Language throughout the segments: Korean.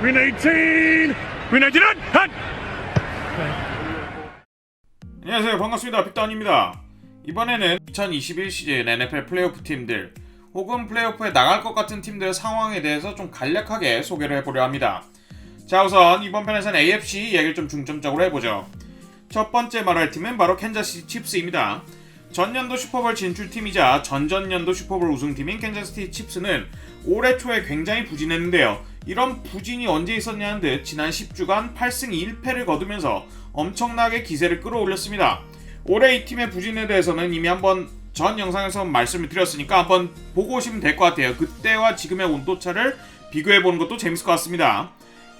Win 18! Win 18! 핫! 안녕하세요 반갑습니다 빅단입니다 이번에는 2021 시즌 NFL 플레이오프 팀들 혹은 플레이오프에 나갈 것 같은 팀들의 상황에 대해서 좀 간략하게 소개를 해보려 합니다 자 우선 이번 편에서는 AFC 얘기를 좀 중점적으로 해보죠 첫 번째 말할 팀은 바로 캔자시티 칩스입니다 전년도 슈퍼볼 진출팀이자 전전년도 슈퍼볼 우승팀인 캔자스티 칩스는 올해 초에 굉장히 부진했는데요. 이런 부진이 언제 있었냐는 듯 지난 10주간 8승 1패를 거두면서 엄청나게 기세를 끌어올렸습니다. 올해 이 팀의 부진에 대해서는 이미 한번 전 영상에서 말씀을 드렸으니까 한번 보고 오시면 될 것 같아요. 그때와 지금의 온도차를 비교해 보는 것도 재밌을 것 같습니다.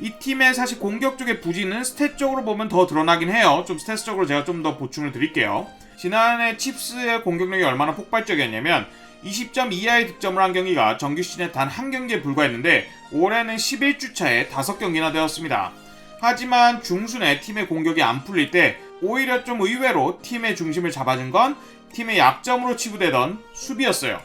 이 팀의 사실 공격 쪽의 부진은 스탯적으로 보면 더 드러나긴 해요. 좀 스탯적으로 제가 좀 더 보충을 드릴게요. 지난해 칩스의 공격력이 얼마나 폭발적이었냐면 20점 이하의 득점을 한 경기가 정규 시즌에 단 한 경기에 불과했는데 올해는 11주 차에 5경기나 되었습니다. 하지만 중순에 팀의 공격이 안 풀릴 때 오히려 좀 의외로 팀의 중심을 잡아준 건 팀의 약점으로 치부되던 수비였어요.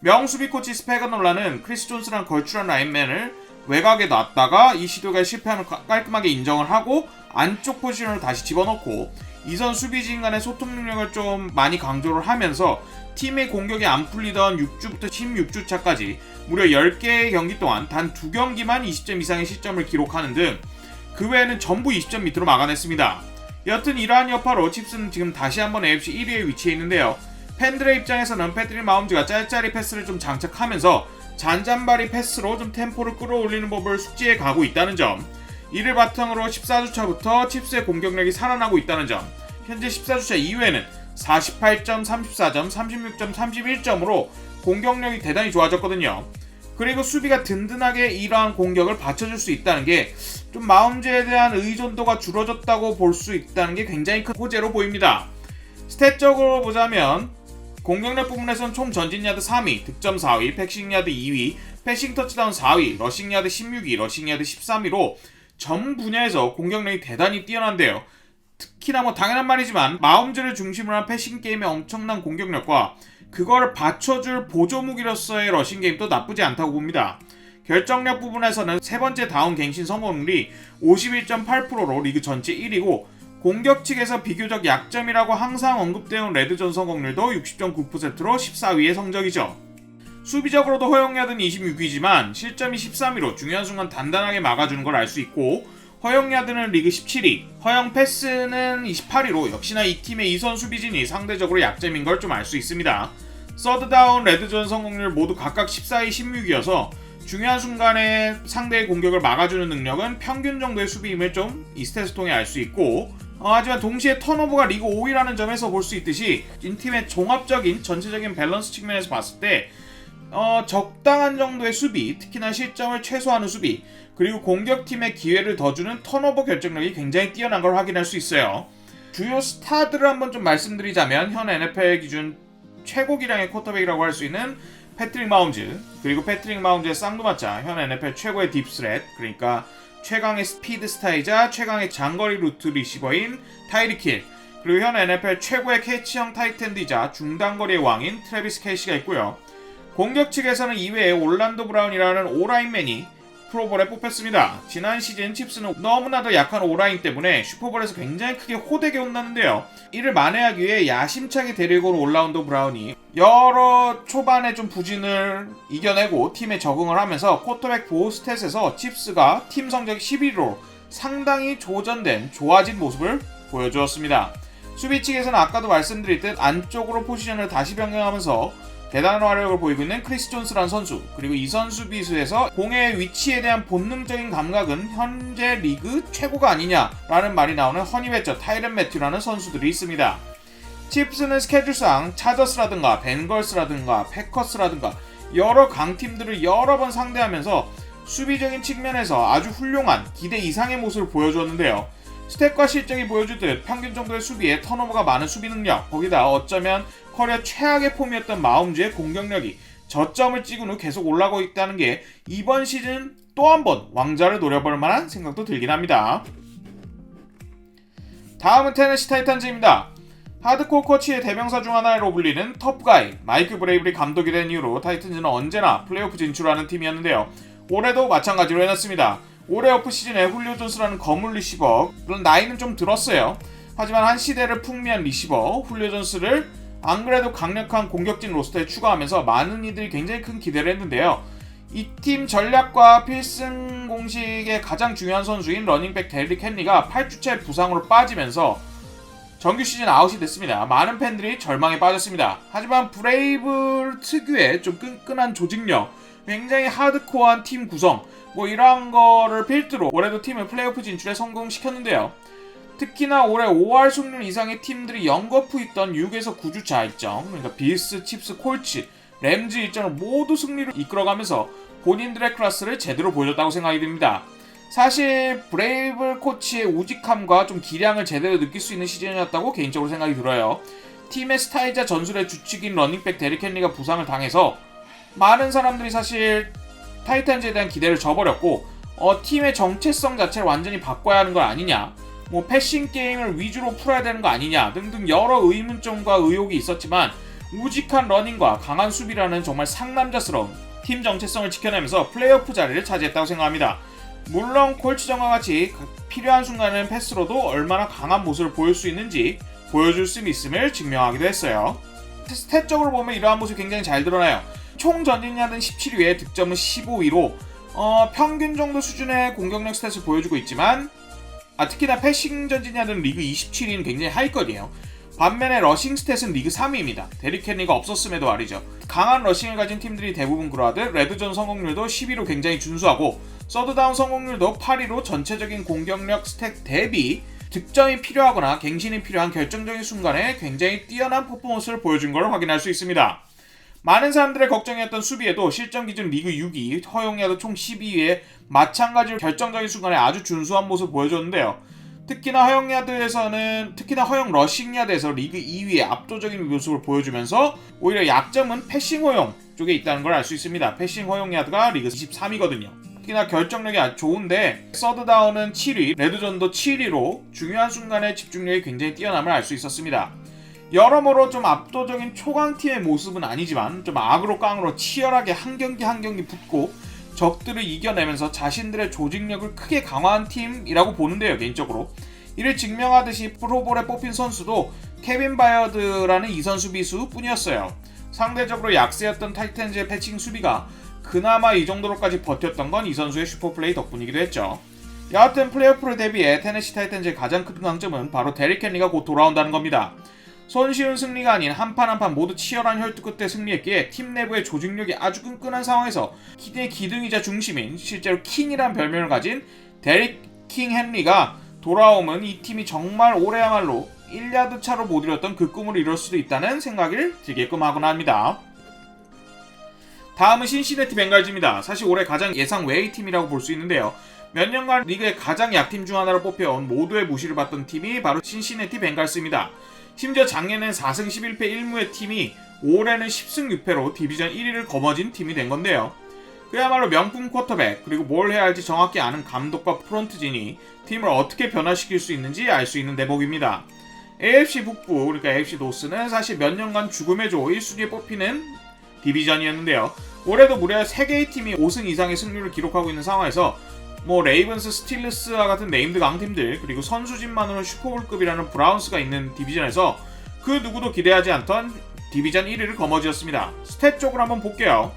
명수비 코치 스페가놀라는 크리스 존스랑 걸출한 라인맨을 외곽에 놨다가 이 시도가 실패하면 깔끔하게 인정을 하고 안쪽 포지션으로 다시 집어넣고 이선 수비진 간의 소통 능력을 좀 많이 강조를 하면서 팀의 공격이 안 풀리던 6주부터 16주차까지 무려 10개의 경기 동안 단 2경기만 20점 이상의 실점을 기록하는 등 그 외에는 전부 20점 밑으로 막아냈습니다. 여튼 이러한 여파로 칩스는 지금 다시 한번 AFC 1위에 위치해 있는데요. 팬들의 입장에서는 패트릭 마움즈가 짤짤이 패스를 좀 장착하면서 잔잔바리 패스로 좀 템포를 끌어올리는 법을 숙지해 가고 있다는 점 이를 바탕으로 14주차부터 칩스의 공격력이 살아나고 있다는 점 현재 14주차 이후에는 48점, 34점, 36점, 31점으로 공격력이 대단히 좋아졌거든요. 그리고 수비가 든든하게 이러한 공격을 받쳐줄 수 있다는 게 좀 마음즈에 대한 의존도가 줄어졌다고 볼 수 있다는 게 굉장히 큰 호재로 보입니다. 스탯적으로 보자면 공격력 부분에서는 총 전진 야드 3위, 득점 4위, 패싱 야드 2위, 패싱 터치다운 4위, 러싱 야드 16위, 러싱 야드 13위로 전 분야에서 공격력이 대단히 뛰어난데요. 특히나 뭐 당연한 말이지만 마음즈를 중심으로 한 패싱 게임의 엄청난 공격력과 그거를 받쳐줄 보조 무기로서의 러싱 게임도 나쁘지 않다고 봅니다. 결정력 부분에서는 세 번째 다운 갱신 성공률이 51.8%로 리그 전체 1위고 공격 측에서 비교적 약점이라고 항상 언급되는 레드존 성공률도 60.9%로 14위의 성적이죠. 수비적으로도 허용야드는 26위지만 실점이 13위로 중요한 순간 단단하게 막아주는 걸 알 수 있고 허용야드는 리그 17위, 허용 패스는 28위로 역시나 이 팀의 이선 수비진이 상대적으로 약점인 걸 좀 알 수 있습니다. 서드다운, 레드존 성공률 모두 각각 14위, 16위여서 중요한 순간에 상대의 공격을 막아주는 능력은 평균 정도의 수비임을 좀 이 스탯을 통해 알 수 있고 어, 하지만 동시에 턴오버가 리그 5위라는 점에서 볼 수 있듯이 이 팀의 종합적인 전체적인 밸런스 측면에서 봤을 때 어, 적당한 정도의 수비, 특히나 실점을 최소화하는 수비, 그리고 공격팀의 기회를 더 주는 턴오버 결정력이 굉장히 뛰어난 걸 확인할 수 있어요. 주요 스타들을 한번 좀 말씀드리자면 현 NFL 기준 최고 기량의 쿼터백이라고 할 수 있는 패트릭 마운즈, 그리고 패트릭 마운즈의 쌍두마차, 현 NFL 최고의 딥스렛, 그러니까 최강의 스피드 스타이자 최강의 장거리 루트 리시버인 타이리킬, 그리고 현 NFL 최고의 캐치형 타이텐드이자 중단거리의 왕인 트래비스 캐시가 있고요. 공격 측에서는 이외에 올란도 브라운이라는 오라인맨이 프로볼에 뽑혔습니다. 지난 시즌 칩스는 너무나도 약한 오라인 때문에 슈퍼볼에서 굉장히 크게 호되게 혼났는데요. 이를 만회하기 위해 야심차게 데리고 온 올라운드 브라운이 여러 초반에 좀 부진을 이겨내고 팀에 적응을 하면서 쿼터백 보호 스탯에서 칩스가 팀 성적 11위로 상당히 조전된 좋아진 모습을 보여주었습니다. 수비 측에서는 아까도 말씀드릴 듯 안쪽으로 포지션을 다시 변경하면서 대단한 활약을 보이고 있는 크리스 존스라는 선수 그리고 이 선수 비수에서 공의 위치에 대한 본능적인 감각은 현재 리그 최고가 아니냐라는 말이 나오는 허니베처 타이런 매튜라는 선수들이 있습니다. 칩스는 스케줄상 차저스라든가 벤걸스라든가 패커스라든가 여러 강팀들을 여러 번 상대하면서 수비적인 측면에서 아주 훌륭한 기대 이상의 모습을 보여주었는데요. 스탯과 실적이 보여주듯 평균 정도의 수비에 턴오버가 많은 수비 능력, 거기다 어쩌면 커리어 최악의 폼이었던 마움즈의 공격력이 저점을 찍은 후 계속 올라가고 있다는 게 이번 시즌 또 한 번 왕자를 노려볼 만한 생각도 들긴 합니다. 다음은 테네시 타이탄즈입니다. 하드코어 코치의 대명사 중 하나로 불리는 터프가이 마이크 브레이블이 감독이 된 이후로 타이탄즈는 언제나 플레이오프 진출하는 팀이었는데요. 올해도 마찬가지로 해놨습니다. 올해 오프 시즌에 훌리오 존스라는 거물 리시버 물론 나이는 좀 들었어요. 하지만 한 시대를 풍미한 리시버 훌리오 존스를 안 그래도 강력한 공격진 로스터에 추가하면서 많은 이들이 굉장히 큰 기대를 했는데요. 이 팀 전략과 필승 공식의 가장 중요한 선수인 러닝백 데릭 헨리가 8주째 부상으로 빠지면서 정규 시즌 아웃이 됐습니다. 많은 팬들이 절망에 빠졌습니다. 하지만 브레이브 특유의 좀 끈끈한 조직력, 굉장히 하드코어한 팀 구성, 뭐 이러한 거를 필두로 올해도 팀을 플레이오프 진출에 성공시켰는데요. 특히나 올해 5할 승률 이상의 팀들이 연거푸 있던 6에서 9주차 일정, 그러니까 빌스, 칩스, 콜츠, 램즈 일정을 모두 승리로 이끌어가면서 본인들의 클래스를 제대로 보여줬다고 생각이 듭니다. 사실 브레이블 코치의 우직함과 좀 기량을 제대로 느낄 수 있는 시즌이었다고 개인적으로 생각이 들어요. 팀의 스타이자 전술의 주축인 러닝백 데릭 헨리가 부상을 당해서 많은 사람들이 사실 타이탄즈에 대한 기대를 저버렸고 어, 팀의 정체성 자체를 완전히 바꿔야 하는 거 아니냐 뭐 패싱 게임을 위주로 풀어야 되는 거 아니냐 등등 여러 의문점과 의혹이 있었지만 우직한 러닝과 강한 수비라는 정말 상남자스러운 팀 정체성을 지켜내면서 플레이오프 자리를 차지했다고 생각합니다. 물론 콜츠정과 같이 필요한 순간은 패스로도 얼마나 강한 모습을 보일 수 있는지 보여줄 수 있음을 증명하기도 했어요. 스탯적으로 보면 이러한 모습이 굉장히 잘 드러나요. 총 전진야는 17위에 득점은 15위로 어, 평균 정도 수준의 공격력 스탯을 보여주고 있지만 아, 특히나 패싱 전진야는 리그 27위는 굉장히 하위권이에요. 반면에 러싱 스탯은 리그 3위입니다. 데릭 켄리가 없었음에도 말이죠. 강한 러싱을 가진 팀들이 대부분 그러하듯 레드존 성공률도 12로 굉장히 준수하고 서드다운 성공률도 8위로 전체적인 공격력 스택 대비 득점이 필요하거나 갱신이 필요한 결정적인 순간에 굉장히 뛰어난 퍼포먼스를 보여준 걸 확인할 수 있습니다. 많은 사람들의 걱정이었던 수비에도 실점 기준 리그 6위, 허용야도 총 12위에 마찬가지로 결정적인 순간에 아주 준수한 모습을 보여줬는데요. 특히나 허용 야드에서는 특히나 허용 러싱 야드에서 리그 2위의 압도적인 모습을 보여주면서 오히려 약점은 패싱 허용 쪽에 있다는 걸 알 수 있습니다. 패싱 허용 야드가 리그 23위거든요. 특히나 결정력이 아주 좋은데 서드 다운은 7위, 레드존도 7위로 중요한 순간에 집중력이 굉장히 뛰어남을 알 수 있었습니다. 여러모로 좀 압도적인 초강팀의 모습은 아니지만 좀 악으로 깡으로 치열하게 한 경기 한 경기 붙고 적들을 이겨내면서 자신들의 조직력을 크게 강화한 팀이라고 보는데요 개인적으로. 이를 증명하듯이 프로볼에 뽑힌 선수도 케빈 바이어드라는 이선 수비수 뿐이었어요. 상대적으로 약세였던 타이탄즈의 패칭 수비가 그나마 이 정도로까지 버텼던 건 이 선수의 슈퍼플레이 덕분이기도 했죠. 여하튼 플레이오프를 대비해 테네시 타이탄즈의 가장 큰 강점은 바로 데릭 켄리가 곧 돌아온다는 겁니다 손쉬운 승리가 아닌 한 판 한 판 모두 치열한 혈투 끝에 승리했기에 팀 내부의 조직력이 아주 끈끈한 상황에서 팀의 기둥이자 중심인 실제로 킹이란 별명을 가진 데릭 킹 헨리가 돌아오면 이 팀이 정말 올해야말로 1야드 차로 못 이뤘던 그 꿈을 이룰 수도 있다는 생각을 들게끔 하곤 합니다. 다음은 신시내티 벵갈즈입니다. 사실 올해 가장 예상 외의 팀이라고 볼 수 있는데요. 몇 년간 리그의 가장 약팀 중 하나로 뽑혀온 모두의 무시를 받던 팀이 바로 신시내티 벵갈스입니다. 심지어 작년엔 4승 11패 1무의 팀이 올해는 10승 6패로 디비전 1위를 거머쥔 팀이 된 건데요. 그야말로 명품 쿼터백 그리고 뭘 해야 할지 정확히 아는 감독과 프론트진이 팀을 어떻게 변화시킬 수 있는지 알 수 있는 대목입니다. AFC 북부 그러니까 AFC 노스는 사실 몇 년간 죽음의 조 1순위에 뽑히는 디비전이었는데요. 올해도 무려 3개의 팀이 5승 이상의 승률을 기록하고 있는 상황에서 뭐 레이븐스, 스틸러스와 같은 네임드 강팀들 그리고 선수진만으로 슈퍼볼급이라는 브라운스가 있는 디비전에서 그 누구도 기대하지 않던 디비전 1위를 거머쥐었습니다. 스탯 쪽으로 한번 볼게요.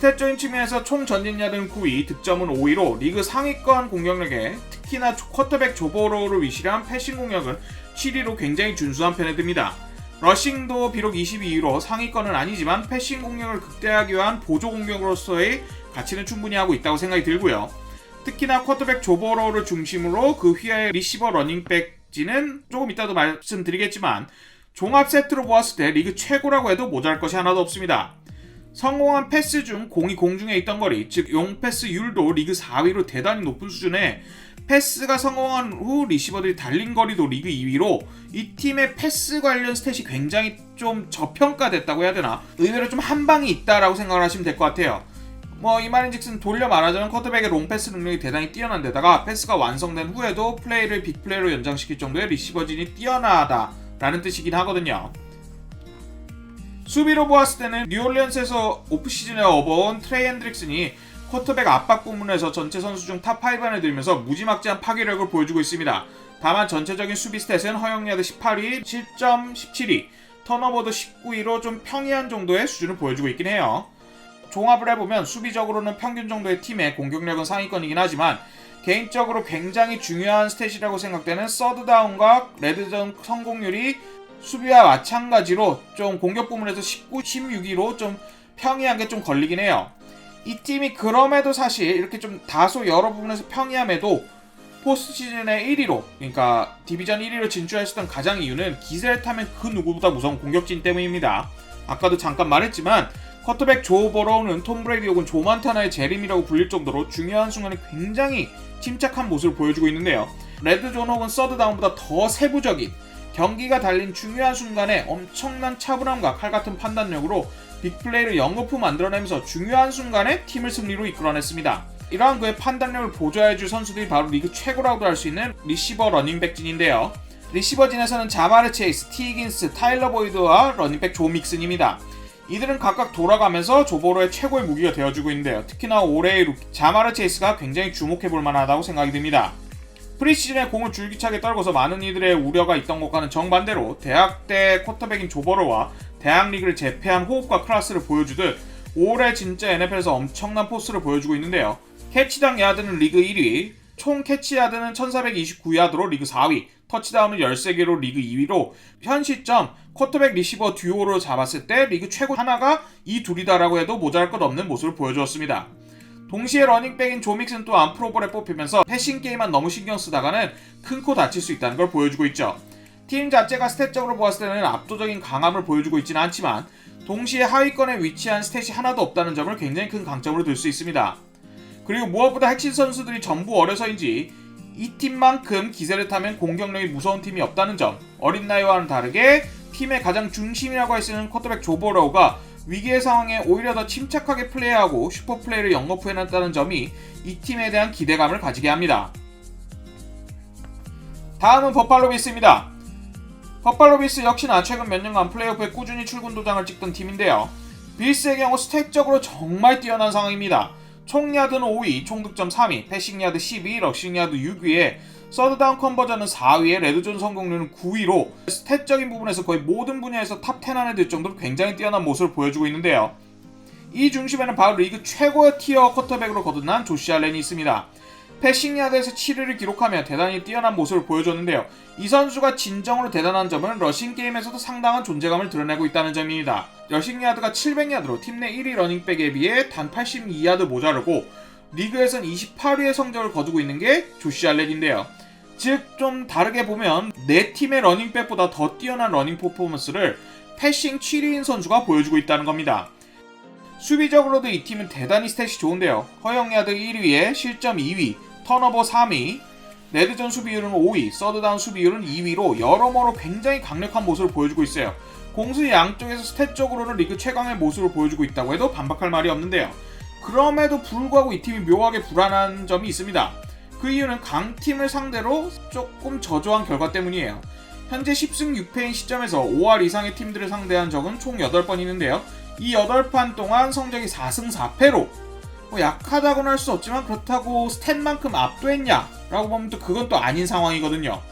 스탯적인 측면에서 총 전진야등 9위, 득점은 5위로 리그 상위권 공격력에 특히나 쿼터백 조보로를 위시한 패싱 공격은 7위로 굉장히 준수한 편에 듭니다. 러싱도 비록 22위로 상위권은 아니지만 패싱 공격을 극대화하기 위한 보조 공격으로서의 가치는 충분히 하고 있다고 생각이 들고요. 특히나 쿼터백 조버로를 중심으로 그 휘하의 리시버 러닝백지는 조금 이따도 말씀드리겠지만 종합 세트로 보았을 때 리그 최고라고 해도 모자랄 것이 하나도 없습니다. 성공한 패스 중 공이 공중에 있던 거리, 즉 용패스율도 리그 4위로 대단히 높은 수준에 패스가 성공한 후 리시버들이 달린 거리도 리그 2위로 이 팀의 패스 관련 스탯이 굉장히 좀 저평가됐다고 해야 되나? 의외로 좀 한 방이 있다라고 생각을 하시면 될 것 같아요. 뭐 이 말인즉슨 돌려 말하자면 쿼터백의 롱패스 능력이 대단히 뛰어난 데다가 패스가 완성된 후에도 플레이를 빅플레이로 연장시킬 정도의 리시버진이 뛰어나다라는 뜻이긴 하거든요. 수비로 보았을 때는 뉴올리언스에서 오프시즌에 업어온 트레이 핸드릭슨이 쿼터백 압박 부문에서 전체 선수 중 탑 5 안에 들면서 무지막지한 파괴력을 보여주고 있습니다. 다만 전체적인 수비 스탯은 허용야드 18위, 실점 17위, 턴오버도 19위로 좀 평이한 정도의 수준을 보여주고 있긴 해요. 종합을 해보면 수비적으로는 평균 정도의 팀의 공격력은 상위권이긴 하지만 개인적으로 굉장히 중요한 스탯이라고 생각되는 서드다운과 레드존 성공률이 수비와 마찬가지로 좀 공격 부문에서 19, 16위로 좀 평이한 게 좀 걸리긴 해요. 이 팀이 그럼에도 사실 이렇게 좀 다소 여러 부분에서 평이함에도 포스트 시즌의 1위로 그러니까 디비전 1위로 진출했었던 가장 이유는 기세를 타면 그 누구보다 무서운 공격진 때문입니다. 아까도 잠깐 말했지만 커터백 조 버로우는 톰 브레이디 혹은 조 만타나의 재림이라고 불릴 정도로 중요한 순간에 굉장히 침착한 모습을 보여주고 있는데요. 레드존 혹은 서드다운보다 더 세부적인 경기가 달린 중요한 순간에 엄청난 차분함과 칼 같은 판단력으로 빅플레이를 연거푸 만들어내면서 중요한 순간에 팀을 승리로 이끌어냈습니다. 이러한 그의 판단력을 보좌해줄 선수들이 바로 리그 최고라고도 할 수 있는 리시버 러닝백진인데요. 리시버진에서는 자마르 체이스, 티긴스, 타일러 보이드와 러닝백 조 믹슨입니다. 이들은 각각 돌아가면서 조보로의 최고의 무기가 되어주고 있는데요. 특히나 올해의 루키 자마르 체이스가 굉장히 주목해볼 만하다고 생각이 듭니다. 프리시즌에 공을 줄기차게 떨궈서 많은 이들의 우려가 있던 것과는 정반대로 대학 때 쿼터백인 조버로와 대학 리그를 제패한 호흡과 클래스를 보여주듯 올해 진짜 NFL에서 엄청난 포스를 보여주고 있는데요. 캐치당 야드는 리그 1위, 총 캐치 야드는 1429야드로 리그 4위, 터치다운은 13개로 리그 2위로 현 시점 쿼터백 리시버 듀오로 잡았을 때 리그 최고 하나가 이 둘이다라고 해도 모자랄 것 없는 모습을 보여주었습니다. 동시에 러닝백인 조믹슨 또한 프로볼에 뽑히면서 패싱 게임만 너무 신경 쓰다가는 큰 코 다칠 수 있다는 걸 보여주고 있죠. 팀 자체가 스탯적으로 보았을 때는 압도적인 강함을 보여주고 있지는 않지만 동시에 하위권에 위치한 스탯이 하나도 없다는 점을 굉장히 큰 강점으로 들 수 있습니다. 그리고 무엇보다 핵심 선수들이 전부 어려서인지 이 팀만큼 기세를 타면 공격력이 무서운 팀이 없다는 점 어린 나이와는 다르게 팀의 가장 중심이라고 할 수 있는 쿼터백 조버로우가 위기의 상황에 오히려 더 침착하게 플레이하고 슈퍼플레이를 영업해놨다는 점이 이 팀에 대한 기대감을 가지게 합니다. 다음은 버팔로 비스입니다. 버팔로 비스 역시나 최근 몇 년간 플레이오프에 꾸준히 출근 도장을 찍던 팀인데요. 빌스의 경우 스택적으로 정말 뛰어난 상황입니다. 총 야드는 5위, 총 득점 3위, 패싱 야드 12위, 럭싱 야드 6위에 서드다운 컨버전은 4위에 레드존 성공률은 9위로 스탯적인 부분에서 거의 모든 분야에서 탑 10 안에 들 정도로 굉장히 뛰어난 모습을 보여주고 있는데요. 이 중심에는 바로 리그 최고의 티어 쿼터백으로 거듭난 조시 알렌이 있습니다. 패싱 야드에서 7위를 기록하며 대단히 뛰어난 모습을 보여줬는데요. 이 선수가 진정으로 대단한 점은 러싱 게임에서도 상당한 존재감을 드러내고 있다는 점입니다. 러싱 야드가 700야드로 팀 내 1위 러닝백에 비해 단 82야드 모자르고 리그에선 28위의 성적을 거두고 있는 게 조시 알렌인데요. 즉 좀 다르게 보면 내 팀의 러닝백보다 더 뛰어난 러닝 퍼포먼스를 패싱 7위인 선수가 보여주고 있다는 겁니다. 수비적으로도 이 팀은 대단히 스탯이 좋은데요. 허영야드 1위에 실점 2위, 턴오버 3위, 레드존 수비율은 5위, 서드다운 수비율은 2위로 여러모로 굉장히 강력한 모습을 보여주고 있어요. 공수 양쪽에서 스탯적으로는 리그 최강의 모습을 보여주고 있다고 해도 반박할 말이 없는데요. 그럼에도 불구하고 이 팀이 묘하게 불안한 점이 있습니다. 그 이유는 강팀을 상대로 조금 저조한 결과 때문이에요. 현재 10승 6패인 시점에서 5할 이상의 팀들을 상대한 적은 총 8번 있는데요. 이 8판 동안 성적이 4승 4패로 뭐 약하다고는 할 수 없지만 그렇다고 스탯만큼 압도했냐? 라고 보면 또 그건 또 아닌 상황이거든요.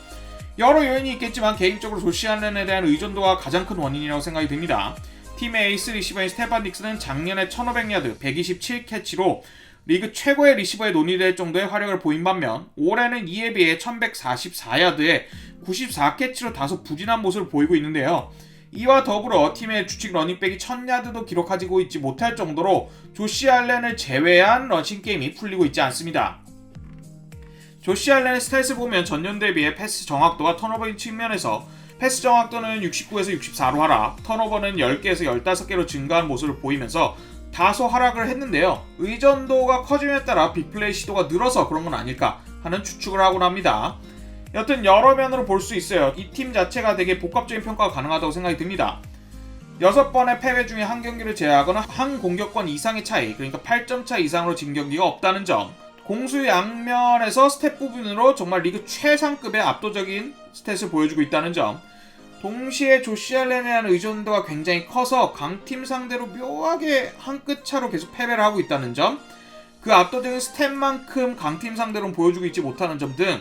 여러 요인이 있겠지만 개인적으로 조시 알렌에 대한 의존도가 가장 큰 원인이라고 생각이 듭니다. 팀의 에이스 리시버인 스테판 닉스는 작년에 1500야드 127캐치로 리그 최고의 리시버에 논의될 정도의 화력을 보인 반면 올해는 이에 비해 1144야드에 94캐치로 다소 부진한 모습을 보이고 있는데요. 이와 더불어 팀의 주축 러닝백이 1000야드도 기록하지고 있지 못할 정도로 조시 알렌을 제외한 러싱 게임이 풀리고 있지 않습니다. 조시 알렌의 스탯을 보면 전년 대비해 패스 정확도와 턴오버인 측면에서 패스 정확도는 69에서 64로 하락, 턴오버는 10개에서 15개로 증가한 모습을 보이면서 다소 하락을 했는데요. 의존도가 커짐에 따라 빅플레이 시도가 늘어서 그런 건 아닐까 하는 추측을 하곤 합니다. 여튼 여러 면으로 볼 수 있어요. 이 팀 자체가 되게 복합적인 평가가 가능하다고 생각이 듭니다. 여섯 번의 패배 중에 한 경기를 제외하거나 한 공격권 이상의 차이, 그러니까 8점 차 이상으로 진 경기가 없다는 점. 공수 양면에서 스탯 부분으로 정말 리그 최상급의 압도적인 스탯을 보여주고 있다는 점. 동시에 조시 알렌에 대한 의존도가 굉장히 커서 강팀 상대로 묘하게 한 끗 차로 계속 패배를 하고 있다는 점. 그 압도적인 스탯만큼 강팀 상대로는 보여주고 있지 못하는 점 등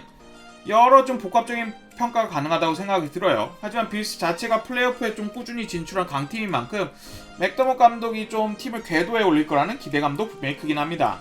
여러 좀 복합적인 평가가 가능하다고 생각이 들어요. 하지만 빌스 자체가 플레이오프에 좀 꾸준히 진출한 강팀인 만큼 맥더머 감독이 좀 팀을 궤도에 올릴 거라는 기대감도 분명히 크긴 합니다.